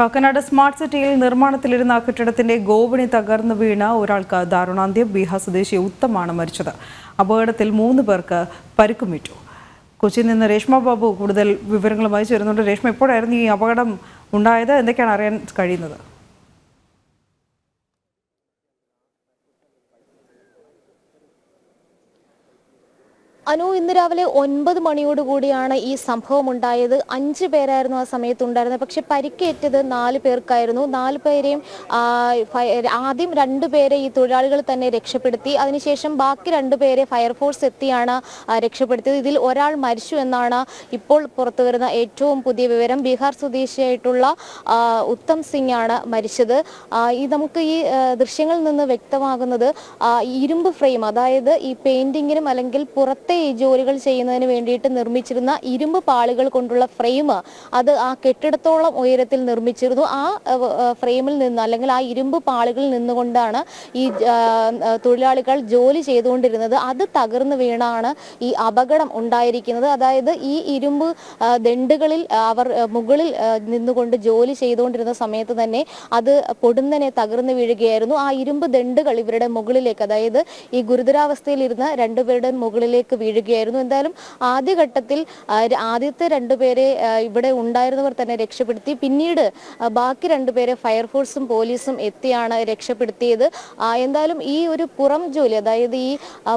Kakkanad smart സിറ്റിയിൽ നിർമ്മാണത്തിലിരുന്ന കെട്ടിടത്തിന്റെ ഗോവണി തകർന്നു വീണ ഒരാൾക്ക് ദാരുണാന്ത്യം ബീഹാർ സ്വദേശി ഉത്തമാണ് മരിച്ചത്. അപകടത്തിൽ മൂന്ന് പേർക്ക് പരിക്കുമേറ്റു. കൊച്ചിയിൽ നിന്ന് രേഷ്മ ബാബു കൂടുതൽ വിവരങ്ങളുമായി ചേരുന്നുണ്ട്. രേഷ്മ എപ്പോഴായിരുന്നു ഈ അപകടം ഉണ്ടായത്? എന്തൊക്കെയാണ് അറിയാൻ കഴിയുന്നത്? അനു ഇന്ന് രാവിലെ ഒൻപത് മണിയോടുകൂടിയാണ് ഈ സംഭവം ഉണ്ടായത് അഞ്ച് പേരായിരുന്നു ആ സമയത്ത് ഉണ്ടായിരുന്നത് പക്ഷെ പരിക്കേറ്റത് നാല് പേർക്കായിരുന്നു. നാല് പേരെയും ആദ്യം രണ്ടു പേരെ ഈ തൊഴിലാളികൾ തന്നെ രക്ഷപ്പെടുത്തി. അതിനുശേഷം ബാക്കി രണ്ടു പേരെ ഫയർഫോഴ്സ് എത്തിയാണ് രക്ഷപ്പെടുത്തിയത്. ഇതിൽ ഒരാൾ മരിച്ചു എന്നാണ് ഇപ്പോൾ പുറത്തു വരുന്ന ഏറ്റവും പുതിയ വിവരം. ബീഹാർ സ്വദേശിയായിട്ടുള്ള ഉത്തം സിംഗ് ആണ് മരിച്ചത് ഈ നമുക്ക് ഈ ദൃശ്യങ്ങളിൽ നിന്ന് വ്യക്തമാകുന്നത് ഇരുമ്പ് ഫ്രെയിം അതായത് ഈ പെയിന്റിങ്ങിനും അല്ലെങ്കിൽ പുറത്തെ ഈ ജോലികൾ ചെയ്യുന്നതിന് വേണ്ടിയിട്ട് നിർമ്മിച്ചിരുന്ന ഇരുമ്പ് പാളികൾ കൊണ്ടുള്ള ഫ്രെയിം അത് ആ കെട്ടിടത്തോളം ഉയരത്തിൽ നിർമ്മിച്ചിരുന്നു. ആ ഫ്രെയിമിൽ നിന്ന് അല്ലെങ്കിൽ ആ ഇരുമ്പ് പാളികളിൽ നിന്നുകൊണ്ടാണ് ഈ തൊഴിലാളികൾ ജോലി ചെയ്തുകൊണ്ടിരുന്നത്. അത് തകർന്നു വീണാണ് ഈ അപകടം ഉണ്ടായിരിക്കുന്നത്. അതായത് ഈ ഇരുമ്പ് ദണ്ടുകളിൽ അവർ മുകളിൽ നിന്നുകൊണ്ട് ജോലി ചെയ്തുകൊണ്ടിരുന്ന സമയത്ത് തന്നെ അത് പൊടുന്നനെ തകർന്നു വീഴുകയായിരുന്നു. ആ ഇരുമ്പ് ദണ്ടുകൾ ഇവരുടെ മുകളിലേക്ക് അതായത് ഈ ഗുരുതരാവസ്ഥയിലിരുന്ന രണ്ടുപേരുടെ മുകളിലേക്ക് വീഴുകയായിരുന്നു. എന്തായാലും ആദ്യഘട്ടത്തിൽ ആദ്യത്തെ രണ്ടുപേരെ ഇവിടെ ഉണ്ടായിരുന്നവർ തന്നെ രക്ഷപ്പെടുത്തി. പിന്നീട് ബാക്കി രണ്ടുപേരെ ഫയർഫോഴ്സും പോലീസും എത്തിയാണ് രക്ഷപ്പെടുത്തിയത്. എന്തായാലും ഈ ഒരു പുറം ജോലി അതായത് ഈ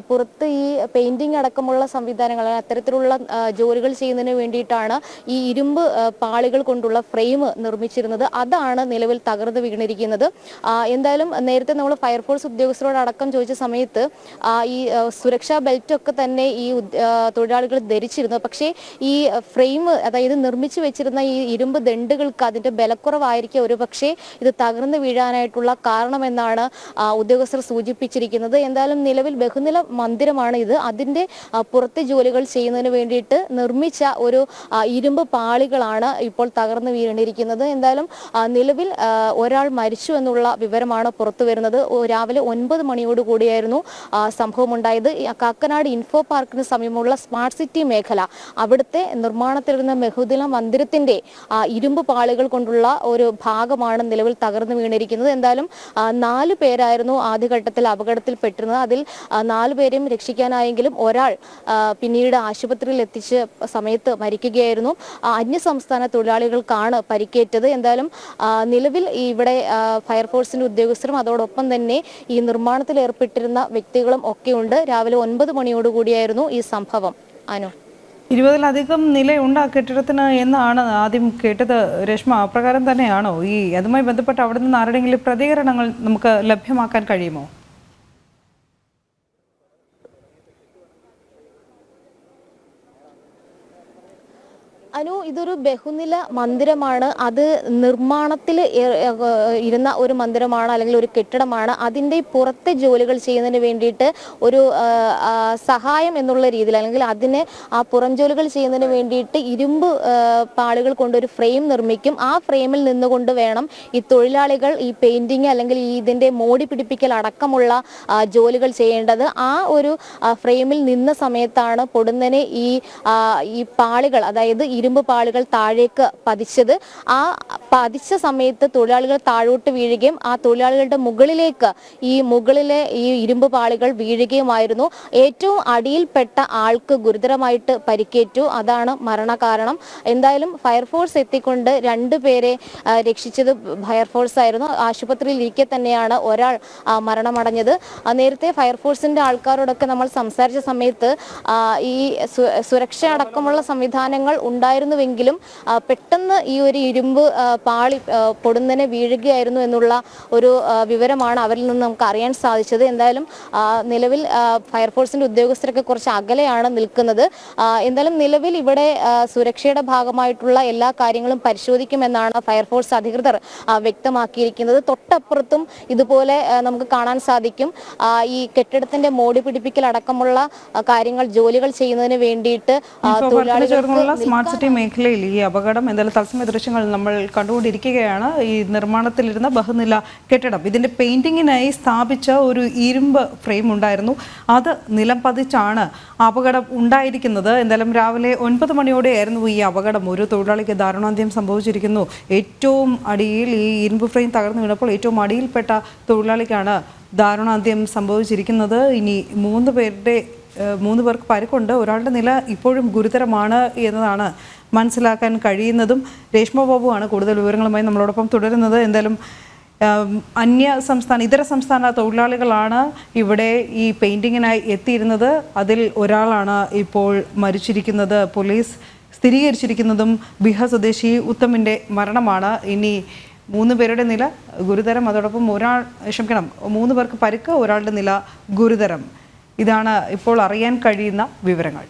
പുറത്ത് ഈ പെയിന്റിംഗ് അടക്കമുള്ള സംവിധാനങ്ങൾ അത്തരത്തിലുള്ള ജോലികൾ ചെയ്യുന്നതിന് വേണ്ടിയിട്ടാണ് ഈ ഇരുമ്പ് പാളികൾ കൊണ്ടുള്ള ഫ്രെയിം നിർമ്മിച്ചിരുന്നത്. അതാണ് നിലവിൽ തകർന്നു വീണിരിക്കുന്നത്. എന്തായാലും നേരത്തെ നമ്മൾ ഫയർഫോഴ്സ് ഉദ്യോഗസ്ഥരോട് അടക്കം ചോദിച്ച സമയത്ത് ഈ സുരക്ഷാ ബെൽറ്റ് ഒക്കെ തന്നെ ആ, തൊഴിലാളികൾ ധരിച്ചിരുന്നത് പക്ഷേ ഈ ഫ്രെയിം അതായത് നിർമ്മിച്ചു വെച്ചിരുന്ന ഈ ഇരുമ്പ് ദണ്ടുകൾക്ക് അതിന്റെ ബലക്കുറവായിരിക്കും ഒരു പക്ഷേ ഇത് തകർന്നു വീഴാനായിട്ടുള്ള കാരണമെന്നാണ് ഉദ്യോഗസ്ഥർ സൂചിപ്പിച്ചിരിക്കുന്നത്. എന്തായാലും നിലവിൽ ബഹുനില മന്ദിരമാണ് ഇത്. അതിന്റെ പുറത്തെ ജോലികൾ ചെയ്യുന്നതിന് വേണ്ടിയിട്ട് നിർമ്മിച്ച ഒരു ഇരുമ്പ് പാളികളാണ് ഇപ്പോൾ തകർന്നു വീണിരിക്കുന്നത്. എന്തായാലും നിലവിൽ ഒരാൾ മരിച്ചു എന്നുള്ള വിവരമാണ് പുറത്തു വരുന്നത് രാവിലെ ഒൻപത് മണിയോട് കൂടിയായിരുന്നു ആ, സംഭവം ഉണ്ടായത് കാക്കനാട് ഇൻഫോ പാർക്കിന് സമീപമുള്ള സ്മാർട്ട് സിറ്റി മേഖല. അവിടുത്തെ നിർമ്മാണത്തിലിരുന്ന മെഹുദില മന്ദിരത്തിന്റെ ഇരുമ്പ് പാളികൾ കൊണ്ടുള്ള ഒരു ഭാഗമാണ് നിലവിൽ തകർന്നു വീണിരിക്കുന്നത്. എന്തായാലും നാല് പേരായിരുന്നു ആദ്യഘട്ടത്തിൽ അപകടത്തിൽപ്പെട്ടിരുന്നത്. അതിൽ നാലു പേരെയും രക്ഷിക്കാനായെങ്കിലും ഒരാൾ പിന്നീട് ആശുപത്രിയിൽ എത്തിച്ച് സമയത്ത് മരിക്കുകയായിരുന്നു. അന്യസംസ്ഥാന തൊഴിലാളികൾക്കാണ് പരിക്കേറ്റത്. എന്തായാലും നിലവിൽ ഇവിടെ ഫയർഫോഴ്സിന്റെ ഉദ്യോഗസ്ഥരും അതോടൊപ്പം തന്നെ ഈ നിർമ്മാണത്തിൽ ഏർപ്പെട്ടിരുന്ന വ്യക്തികളും ഒക്കെയുണ്ട്. രാവിലെ ഒൻപത് മണിയോടുകൂടിയായിരുന്നു ഈ സംഭവം. അനു. ഇരുപതിലധികം നിലയുണ്ട് ആ കെട്ടിടത്തിന് എന്നാണ് ആദ്യം കേട്ടത് രശ്മ അപ്രകാരം തന്നെയാണോ ഈ അതുമായി ബന്ധപ്പെട്ട് അവിടെ നിന്ന് ആരുടെയെങ്കിലും പ്രതികരണങ്ങൾ നമുക്ക് ലഭ്യമാക്കാൻ കഴിയുമോ? അനു ഇതൊരു ബഹുനില മന്ദിരമാണ്. അത് നിർമ്മാണത്തിൽ ഇരുന്ന ഒരു മന്ദിരമാണ് അല്ലെങ്കിൽ ഒരു കെട്ടിടമാണ്. അതിന്റെ പുറത്തെ ജോലികൾ ചെയ്യുന്നതിന് വേണ്ടിയിട്ട് ഒരു സഹായം എന്നുള്ള രീതിയിൽ അല്ലെങ്കിൽ അതിന് ആ പുറം ജോലികൾ ചെയ്യുന്നതിന് വേണ്ടിയിട്ട് ഇരുമ്പ് പാളുകൾ കൊണ്ട് ഒരു ഫ്രെയിം നിർമ്മിക്കും. ആ ഫ്രെയിമിൽ നിന്നുകൊണ്ട് വേണം ഈ തൊഴിലാളികൾ ഈ പെയിന്റിങ് അല്ലെങ്കിൽ ഈ ഇതിന്റെ മോടി പിടിപ്പിക്കൽ അടക്കമുള്ള ജോലികൾ ചെയ്യേണ്ടത്. ആ ഒരു ഫ്രെയിമിൽ നിന്ന സമയത്താണ് പൊടുന്നനെ ഈ ഈ പാളികൾ അതായത് ഇരുമ്പ് പാളുകൾ താഴേക്ക് പതിച്ചത്. ആ പതിച്ച സമയത്ത് തൊഴിലാളികൾ താഴോട്ട് വീഴുകയും ആ തൊഴിലാളികളുടെ മുകളിലേക്ക് ഈ മുകളിലെ ഈ ഇരുമ്പ് പാളികൾ വീഴുകയുമായിരുന്നു. ഏറ്റവും അടിയിൽപ്പെട്ട ആൾക്ക് ഗുരുതരമായിട്ട് പരിക്കേറ്റു. അതാണ് മരണകാരണം. എന്തായാലും ഫയർഫോഴ്സ് എത്തിക്കൊണ്ട് രണ്ടുപേരെ രക്ഷിച്ചത് ഫയർഫോഴ്സ് ആയിരുന്നു. ആശുപത്രിയിൽ ഇരിക്കെ തന്നെയാണ് ഒരാൾ മരണമടഞ്ഞത്. നേരത്തെ ഫയർഫോഴ്സിന്റെ ആൾക്കാരോടൊക്കെ നമ്മൾ സംസാരിച്ച സമയത്ത് ഈ സുരക്ഷ അടക്കമുള്ള സംവിധാനങ്ങൾ ഉണ്ടായിരുന്നുവെങ്കിലും പെട്ടെന്ന് ഈ ഒരു ഇരുമ്പ് പാളി പൊടുന്നനെ വീഴുകയായിരുന്നു എന്നുള്ള ഒരു വിവരമാണ് അവരിൽ നിന്ന് നമുക്ക് അറിയാൻ സാധിച്ചത്. എന്തായാലും നിലവിൽ ഫയർഫോഴ്സിന്റെ ഉദ്യോഗസ്ഥരൊക്കെ കുറച്ച് അകലെയാണ് നിൽക്കുന്നത്. എന്തായാലും നിലവിൽ ഇവിടെ സുരക്ഷയുടെ ഭാഗമായിട്ടുള്ള എല്ലാ കാര്യങ്ങളും പരിശോധിക്കുമെന്നാണ് ഫയർഫോഴ്സ് അധികൃതർ വ്യക്തമാക്കിയിരിക്കുന്നത്. തൊട്ടപ്പുറത്തും ഇതുപോലെ നമുക്ക് കാണാൻ സാധിക്കും. ഈ കെട്ടിടത്തിന്റെ മോടി പിടിപ്പിക്കൽ അടക്കമുള്ള കാര്യങ്ങൾ ജോലികൾ ചെയ്യുന്നതിന് വേണ്ടിയിട്ട് തൊഴിലാളികൾക്ക് സ്മാർട്ട് സിറ്റി സിറ്റി മേഖലയിൽ ഈ അപകടം എന്തായാലും തത്സമയ ദൃശ്യങ്ങൾ നമ്മൾ കണ്ടുകൊണ്ടിരിക്കുകയാണ്. ഈ നിർമ്മാണത്തിലിരുന്ന ബഹുനില കെട്ടിടം ഇതിന്റെ പെയിന്റിങ്ങിനായി സ്ഥാപിച്ച ഒരു ഇരുമ്പ് ഫ്രെയിം ഉണ്ടായിരുന്നു. അത് നിലം പതിച്ചാണ് അപകടം ഉണ്ടായിരിക്കുന്നത്. എന്തായാലും രാവിലെ ഒൻപത് മണിയോടെയായിരുന്നു ഈ അപകടം. ഒരു തൊഴിലാളിക്ക് ദാരുണാന്ത്യം സംഭവിച്ചിരിക്കുന്നു. ഏറ്റവും അടിയിൽ ഈ ഇരുമ്പ് ഫ്രെയിം തകർന്നു വീണപ്പോൾ ഏറ്റവും അടിയിൽപ്പെട്ട തൊഴിലാളിക്കാണ് ദാരുണാന്ത്യം സംഭവിച്ചിരിക്കുന്നത്. ഇനി മൂന്ന് പേരുടെ മൂന്ന് പേർക്ക് പരുക്കുണ്ട്. ഒരാളുടെ നില ഇപ്പോഴും ഗുരുതരമാണ് എന്നതാണ് മനസ്സിലാക്കാൻ കഴിയുന്നതും രേഷ്മ ബാബുവാണ് കൂടുതൽ വിവരങ്ങളുമായി നമ്മളോടൊപ്പം തുടരുന്നത്. എന്തായാലും അന്യ സംസ്ഥാന ഇതര സംസ്ഥാന തൊഴിലാളികളാണ് ഇവിടെ ഈ പെയിന്റിങ്ങിനായി എത്തിയിരുന്നത്. അതിൽ ഒരാളാണ് ഇപ്പോൾ മരിച്ചിരിക്കുന്നത്. പോലീസ് സ്ഥിരീകരിച്ചിരിക്കുന്നതും ബിഹാർ സ്വദേശി ഉത്തമിന്റെ മരണമാണ്. ഇനി മൂന്ന് പേരുടെ നില ഗുരുതരം. അതോടൊപ്പം ഒരാൾ ക്ഷമിക്കണം മൂന്ന് പേർക്ക് പരുക്ക് ഒരാളുടെ നില ഗുരുതരം. ഇതാണ് ഇപ്പോൾ അറിയാൻ കഴിയുന്ന വിവരങ്ങൾ.